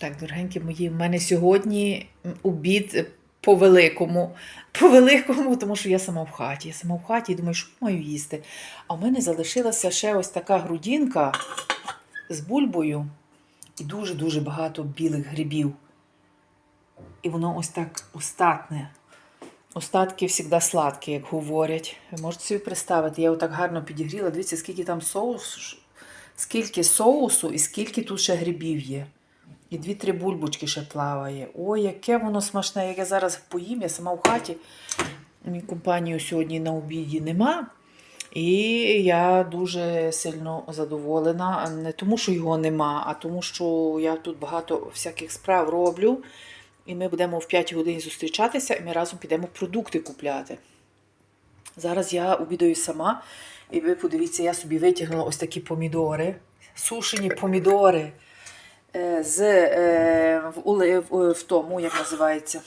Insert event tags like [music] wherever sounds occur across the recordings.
Так, дорогенькі мої, в мене сьогодні обід по великому. По великому, тому що я сама в хаті. Я сама в хаті і думаю, що маю їсти. А в мене залишилася ще ось така грудинка з бульбою і дуже-дуже багато білих грибів. І воно ось так остатне. Остатки завжди сладкі, як говорять. Ви можете собі представити, я отак гарно підігріла. Дивіться, скільки там соусу, скільки соусу і скільки тут ще грибів є. І дві-три бульбочки ще плаває. Ой, яке воно смачне, як я зараз поїм, я сама в хаті. Мій компанію сьогодні на обіді нема. І я дуже сильно задоволена. Не тому, що його нема, а тому, що я тут багато всяких справ роблю. І ми будемо в 5 годині зустрічатися, і ми разом підемо продукти купляти. Зараз я обідаю сама, і ви подивіться, я собі витягнула ось такі помідори, сушені помідори з, е, в, в, в тому, як називається,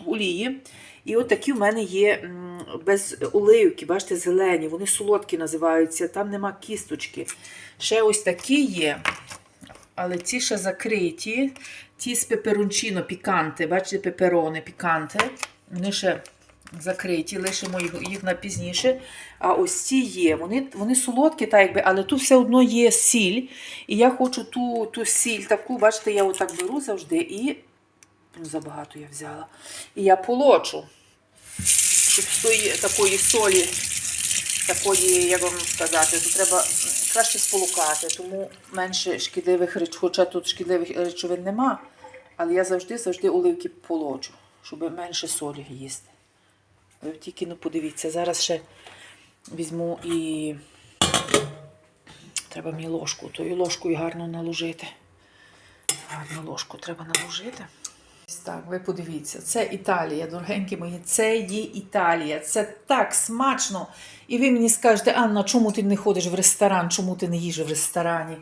в олії. І от такі в мене є без оливки, бачите, зелені, вони солодкі називаються, там нема кісточки. Ще ось такі є, але ці ще закриті. Ті з пеперончино піканти, бачите, пеперони піканти. Вони ще закриті, лишимо їх, на пізніше. А ось ці є. Вони, вони солодкі, так якби, але тут все одно є сіль. І я хочу ту, ту сіль таку, бачите, я отак беру завжди і. Ну, забагато я взяла. І я полочу, щоб з тої такої солі, такої, як вам сказати, то треба краще сполукати, тому менше шкідливих речовин, хоча тут шкідливих речовин нема, але я завжди завжди оливки полочу, щоб менше солі їсти. Ви тільки ну подивіться, зараз ще візьму і треба мені ложку, тою ложкою гарно наложити. Гарну ложку треба наложити. Так, ви подивіться, це Італія, дорогенькі мої, це є Італія. Це так смачно. І ви мені скажете, Анна, чому ти не ходиш в ресторан, чому ти не їш в ресторані?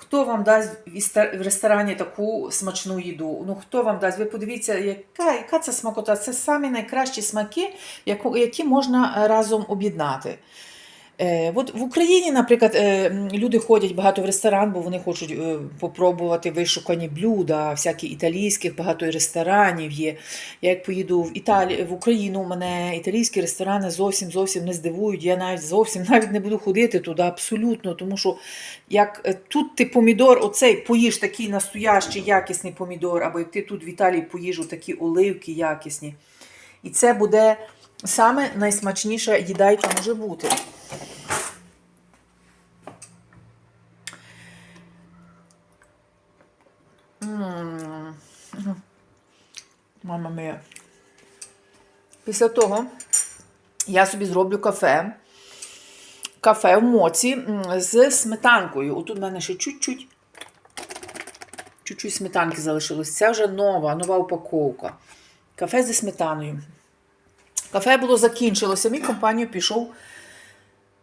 Хто вам дасть в ресторані таку смачну їду? Ну хто вам дасть? Ви подивіться, яка, яка це смакота? Це самі найкращі смаки, які можна разом об'єднати. Е, от в Україні, наприклад, е, люди ходять багато в ресторан, бо вони хочуть е, попробувати вишукані блюда, всякі італійських, багато ресторанів є. Я як поїду в Італі... в Україну, мене італійські ресторани зовсім зовсім не здивують. Я навіть зовсім [laughs] навіть не буду ходити туди абсолютно, тому що як тут ти помідор, оцей поїш такий настоящий якісний помідор, або як ти тут в Італії поїж такі оливки якісні. І це буде саме найсмачніша їда, яка може бути. Мама моя. Після того я собі зроблю кафе. Кафе в моці з сметанкою. Отут в мене ще чуть-чуть. Чуть-чуть сметанки залишилось. Це вже нова, нова упаковка. Кафе зі сметаною. Кафе було закінчилося. Мій компанію пішов,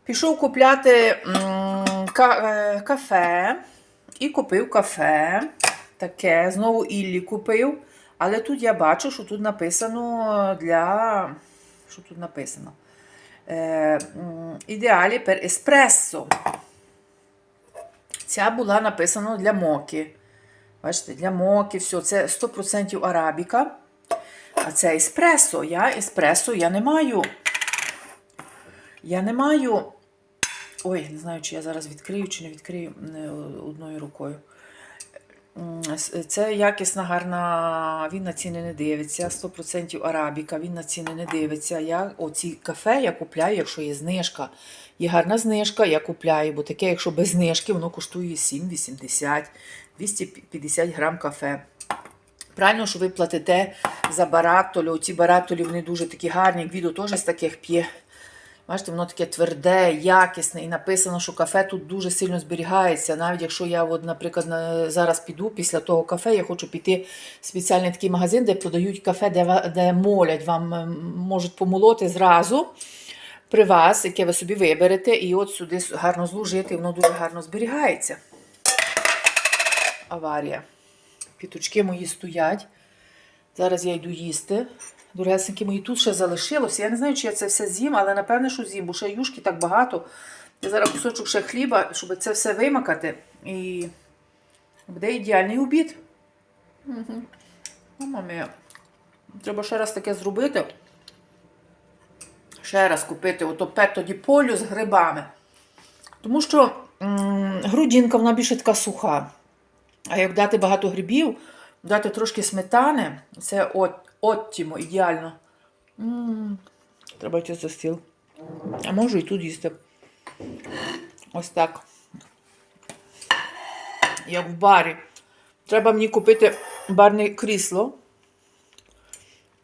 пішов купляти м, ка- е, кафе і купив кафе. Таке, знову Іллі купив. Але тут я бачу, що тут написано для. Що тут написано? Е, ідеалі пер еспресо. Ця була написана для моки. Бачите, для моки, все, це 100% арабіка. А це еспресо. Я еспресо я не маю. Я не маю. Ой, не знаю, чи я зараз відкрию, чи не відкрию одною рукою. Це якісна, гарна, він на ціни не дивиться. 100% арабіка, він на ціни не дивиться. Я оці кафе я купляю, якщо є знижка. Є гарна знижка, я купляю, бо таке, якщо без знижки, воно коштує 7,80, 250 грам кафе. Правильно, що ви платите за баратолі. Оці баратолі вони дуже такі гарні. Гвідо теж з таких п'є. Бачите, воно таке тверде, якісне, і написано, що кафе тут дуже сильно зберігається. Навіть якщо я, от, наприклад, зараз піду після того кафе, я хочу піти в спеціальний такий магазин, де продають кафе, де, де молять, вам можуть помолоти зразу при вас, яке ви собі виберете, і от сюди гарно зложити, воно дуже гарно зберігається. Аварія. Піточки мої стоять. Зараз я йду їсти. Дорогесенькі мої, тут ще залишилося. Я не знаю, чи я це все з'їм, але напевне, що з'їм, бо ще юшки так багато. Я зараз кусочок ще хліба, щоб це все вимакати. І буде ідеальний обід. Угу. Мама мія. Треба ще раз таке зробити. Ще раз купити ото пето ді полю з грибами. Тому що м, грудинка вона більше така суха. А як дати багато грибів, дати трошки сметани, це от, оттімо, ідеально. Треба йти за стіл. А можу і тут їсти. Ось так. Як в барі. Треба мені купити барне крісло.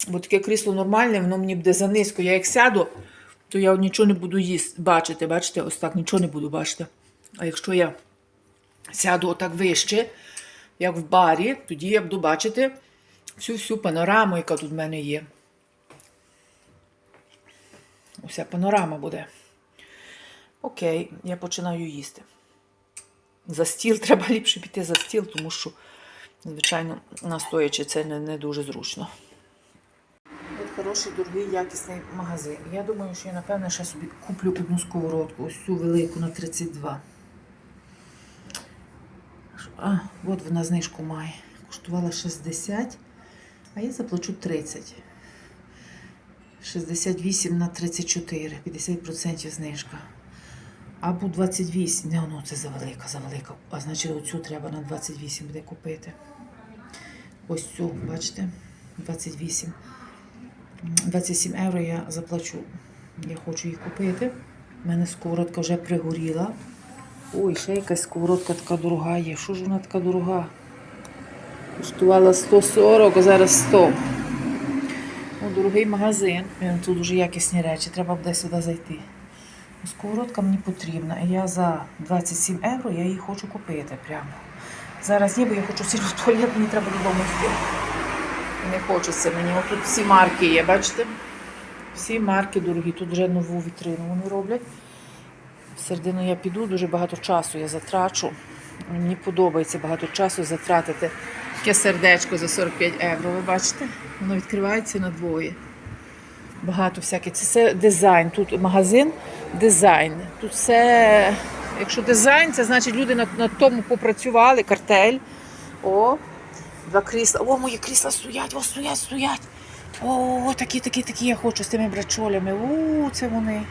Бо таке крісло нормальне, воно мені буде занизько. Я як сяду, то я нічого не буду їсти, бачити. Бачите, ось так нічого не буду бачити. А якщо я сяду отак вище, як в барі, тоді я буду бачити всю всю панораму, яка тут в мене є. Уся панорама буде. Окей, я починаю їсти. За стіл [laughs] треба ліпше піти за стіл, тому що, звичайно, настоячи це не, не дуже зручно. От хороший, дорогий, якісний магазин. Я думаю, що я, напевне, ще собі куплю одну сковородку, ось цю велику на 32. А, от вона знижку має. Коштувала 60, а я заплачу 30. 68 на 34, 50% знижка. Або 28. Не, ну це завелика, завелика. А значить, оцю треба на 28 буде купити. Ось цю, бачите? 28. 27 євро я заплачу. Я хочу її купити. У мене сковородка вже пригоріла. Ой, ще якась сковородка така дорога є. Що ж вона така дорога? Коштувала 140, а зараз 100. Ну, дорогий магазин. Тут дуже якісні речі, треба буде сюди зайти. Ну, Сковородка мені потрібна. І я за 27 євро я її хочу купити прямо. Зараз є, бо я хочу сильно в туалет, мені треба додому йти. Не хочеться мені. Ось тут всі марки є, бачите? Всі марки дорогі. Тут вже нову вітрину вони роблять. Середину я піду, дуже багато часу я затрачу. Мені подобається багато часу затратити таке сердечко за 45 євро. Ви бачите? Воно відкривається на двоє. Багато всяких. Це все дизайн. Тут магазин дизайн. Тут все. Якщо дизайн, це значить люди на, на тому попрацювали, картель. О, два крісла. О, мої крісла стоять, о, стоять, стоять. О, такі, такі, такі я хочу з тими брачолями. О, це вони.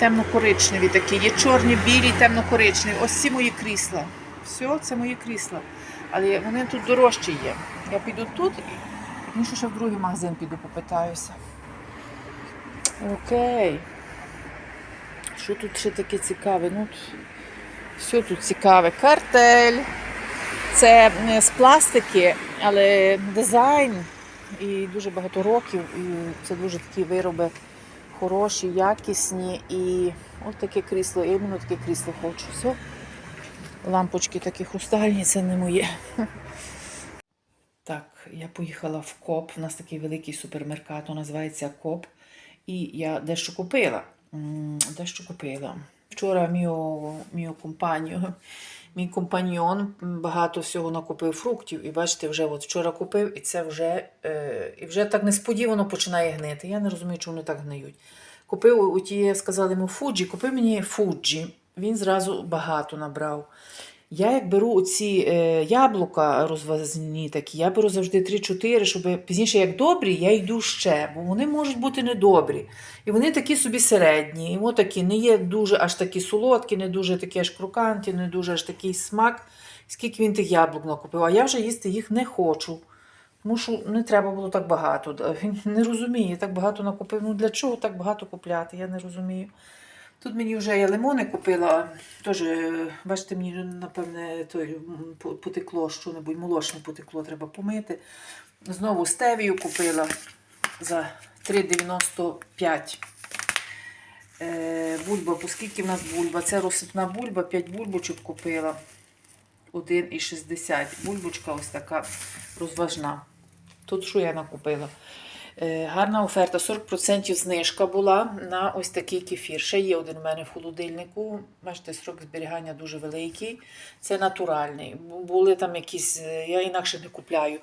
Темно-коричневі такі. Є чорні, білі, темно-коричневі. Ось ці мої крісла. Все, це мої крісла. Але вони тут дорожчі є. Я піду тут і пізніше ще в другий магазин піду попитаюся. Окей. Що тут ще таке цікаве? Ну, все тут цікаве. Картель. Це з пластики, але дизайн і дуже багато років. І це дуже такі вироби хороші, якісні. І от таке крісло, я іменно таке крісло хочу. Все. Лампочки такі хрустальні, це не моє. Так, я поїхала в КОП. У нас такий великий супермеркат, називається КОП. І я дещо купила. Дещо купила. Вчора мій, компанію, мій компаньйон багато всього накупив фруктів. І бачите, вже от вчора купив, і це вже, е, і вже так несподівано починає гнити. Я не розумію, чому вони так гниють. Купив у ті, сказали йому Фуджі, купив мені Фуджі. Він зразу багато набрав. Я як беру оці е, яблука розвазні такі, я беру завжди 3-4, щоб пізніше, як добрі, я йду ще, бо вони можуть бути недобрі. І вони такі собі середні. І от такі не є дуже аж такі солодкі, не дуже такі аж кроканті, не дуже аж такий смак. Скільки він тих яблук накупив, а я вже їсти їх не хочу. Тому що не треба було так багато. [laughs] Він не розуміє, так багато накупив. Ну для чого так багато купляти? Я не розумію. Тут мені вже я лимони купила. Теж, бачите, мені, напевне, той, потекло що-небудь, молочне потекло, треба помити. Знову стевію купила за 3,95. Е, бульба, оскільки в нас бульба? Це розсипна бульба, 5 бульбочок купила. 1,60. Бульбочка ось така розважна. Тут що я накупила? Е, Гарна оферта, 40% знижка була на ось такий кефір. Ще є один у мене в холодильнику. Бачите, срок зберігання дуже великий. Це натуральний. Були там якісь, е, я інакше не купляю,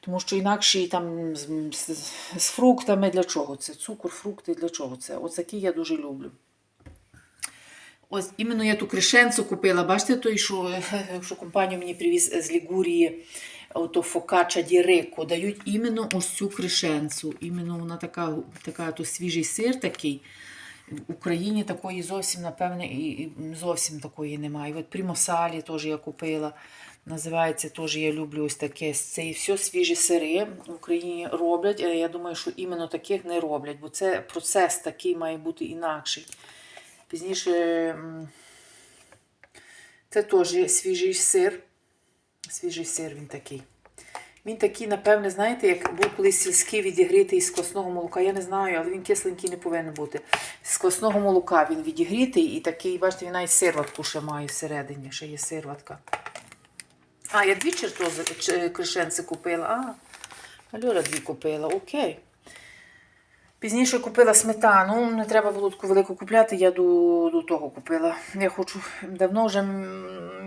тому що інакше там з, з, з фруктами для чого це? Цукор, фрукти для чого це? Ось такі я дуже люблю. Ось іменно я ту кришенцу купила. Бачите, той, що, що компанію мені привіз з Лігурії. Ото фокача дірико, дають іменно ось цю кришенцу. Іменно вона така, така то свіжий сир такий. В Україні такої зовсім, напевне, і зовсім такої немає. От Примосалі теж я купила. Називається теж я люблю ось таке. Це і все свіжі сири в Україні роблять. але Я думаю, що іменно таких не роблять, бо це процес такий має бути інакший. Пізніше це теж свіжий сир. Свіжий сир він такий. Він такий, напевне, знаєте, як був колись сільський відігрітий з квасного молока. Я не знаю, але він кисленький не повинен бути. З квасного молока він відігрітий і такий, бачите, він навіть сирватку ще має всередині, ще є сирватка. А, я дві чертози кришенці купила. А, Альора дві купила, окей. Пізніше купила сметану. Не треба було таку велику купляти, я до, до того купила. Я хочу давно вже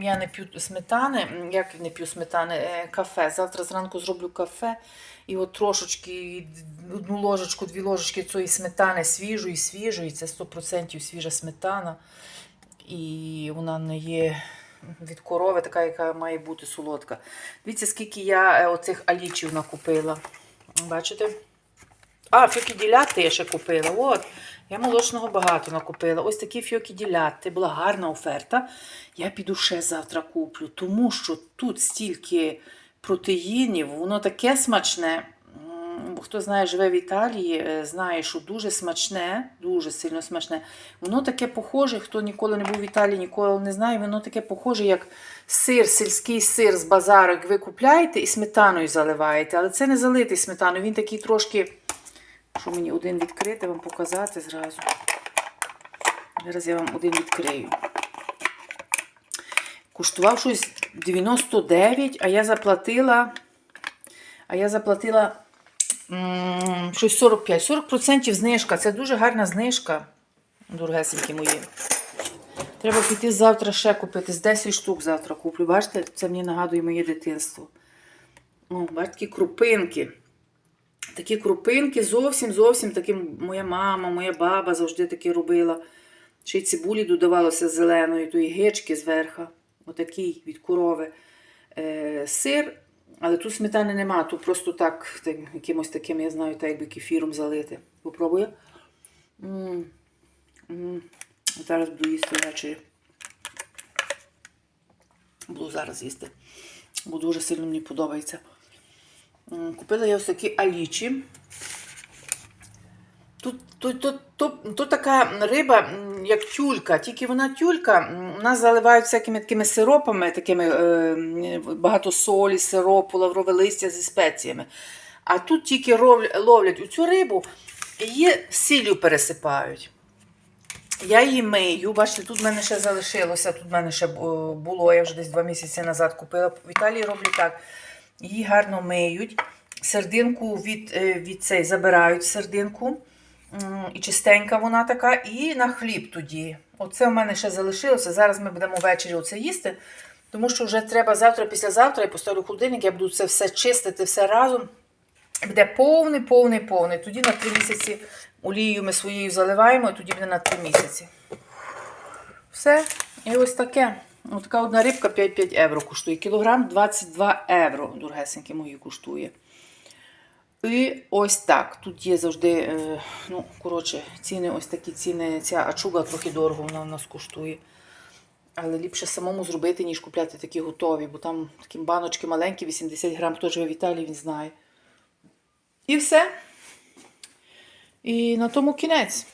я не п'ю сметани. Як не п'ю сметани? Е, Кафе. Завтра зранку зроблю кафе. І от трошечки, одну ложечку, дві ложечки цієї сметани свіжої, свіжої. Це 100% свіжа сметана. І вона не є від корови, така, яка має бути солодка. Дивіться, скільки я е, оцих алічів накупила. Бачите? А, фьокі я ще купила. От, я молочного багато накупила. Ось такі фьокі діляти. Була гарна оферта. Я піду ще завтра куплю, тому що тут стільки протеїнів, воно таке смачне. Хто знає, живе в Італії, е, знає, що дуже смачне, дуже сильно смачне. Воно таке похоже, хто ніколи не був в Італії, ніколи не знає, воно таке похоже, як сир, сільський сир з базару, як ви купляєте і сметаною заливаєте. Але це не залитий сметаною, він такий трошки. Що мені один відкрити, вам показати зразу. Зараз я вам один відкрию. Коштував щось 99, а я заплатила. А я заплатила щось 45. 40% знижка. Це дуже гарна знижка, дорогесенькі мої. Треба піти завтра ще купити. З 10 штук завтра куплю. Бачите, це мені нагадує моє дитинство. О, бачите, крупинки. Такі крупинки зовсім зовсім такі моя мама, моя баба завжди такі робила. Ще й цибулі додавалося зеленої, тої гечки зверху. Отакий від корови е, сир. Але тут сметани нема, тут просто так, так, якимось таким, я знаю, так якби кефіром залити. Попробую. Зараз буду їсти ввечері. Буду зараз їсти. Бо дуже сильно мені подобається. Купила я ось такі алічі. Тут, тут, тут, тут, тут така риба, як тюлька, тільки вона тюлька, у нас заливають всякими такими сиропами, такими е, багато солі, сиропу, лаврове листя зі спеціями. А тут тільки ловлять цю рибу і її сіллю пересипають. Я її мию. Бачите, тут в мене ще залишилося, тут в мене ще було, я вже десь два місяці назад купила. В Італії роблять так. Її гарно миють. Сердинку від, е, від цей забирають сердинку. І чистенька вона така, і на хліб тоді. Оце в мене ще залишилося. Зараз ми будемо ввечері оце їсти, тому що вже треба завтра, післязавтра, я поставлю холодильник, я буду це все чистити, все разом. Буде повний, повний, повний. Тоді на три місяці олією ми своєю заливаємо, і тоді буде на три місяці. Все. І ось таке. Ось така одна рибка 5-5 євро коштує. Кілограм 22 євро, дорогесенькі мої коштує. І ось так. Тут є завжди, е, ну, коротше, ціни, ось такі ціни. Ця ачуга трохи дорого вона в нас коштує. Але ліпше самому зробити, ніж купляти такі готові, бо там такі баночки маленькі, 80 грам, хто живе в Італії, він знає. І все. І на тому кінець.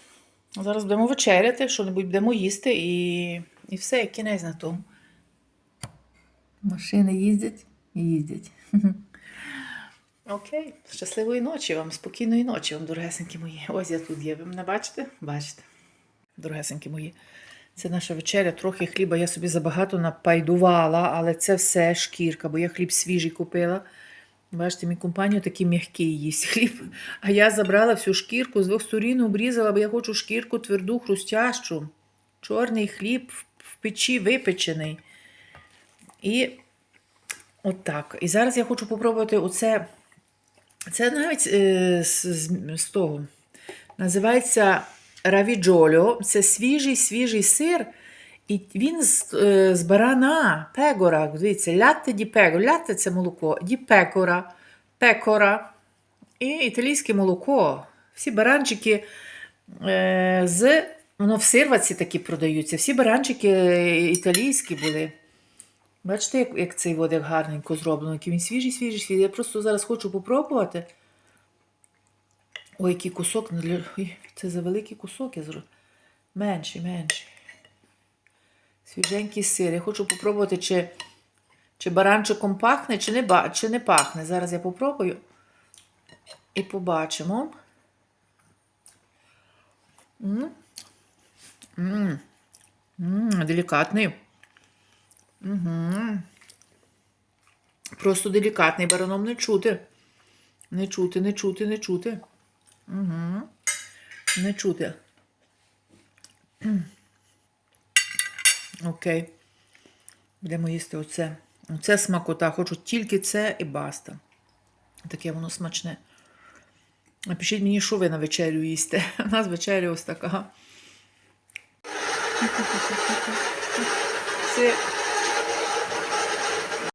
Зараз будемо вечеряти, що-небудь будемо їсти і, і все, і кінець на тому. Машини їздять і їздять. [laughs] Окей, щасливої ночі вам, спокійної ночі вам, дорогесенькі мої. Ось я тут є. Ви мене бачите? Бачите. Дорогесенькі мої. Це наша вечеря. Трохи хліба я собі забагато напайдувала, але це все шкірка, бо я хліб свіжий купила. Бачите, мій компанію такий м'який їсть хліб. А я забрала всю шкірку, з двох сторін обрізала, бо я хочу шкірку тверду, хрустящу. Чорний хліб печі випечений. І отак. І зараз я хочу попробувати оце. Це навіть е, з, з, того. Називається равіджольо. Це свіжий свіжий сир. І він з, е, з барана, пегора, дивіться, лятте ді пегора. Лятте це молоко, ді пекора, пекора і італійське молоко. Всі баранчики е, з. Воно в сирваці такі продаються. Всі баранчики е, італійські були. Бачите, як, як цей водик гарненько зроблено, який він свіжий, свіжий, свіжий. Я просто зараз хочу попробувати. Ой, який кусок. Це за великий кусок я зробив. Менший, менший. Свіженький сир. Я хочу попробувати, чи, чи баранчиком пахне, чи не, чи не пахне. Зараз я попробую і побачимо. Делікатний. Угу. Просто делікатний бараном не чути. Не чути, не чути, не чути. Угу. Не чути. Окей. Будемо їсти оце. Оце смакота. Хочу тільки це і баста. Таке воно смачне. Напишіть мені, що ви на вечерю їсте. [laughs] У нас вечеря ось така. Це